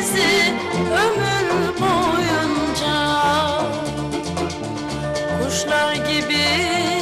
bizi ömür boyunca. Kuşlar gibi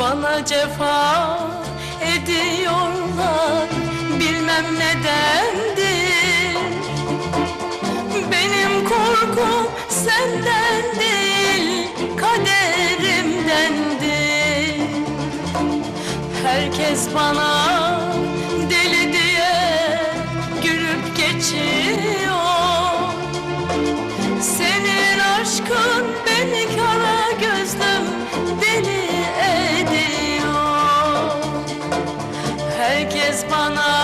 Bana cefa ediyorlar. Bilmem nedendir. Benim korkum senden değil kaderimdendir. Herkes bana deli diye gülüp geçiyor. Senin aşkın beni kara deli ediyor Herkes bana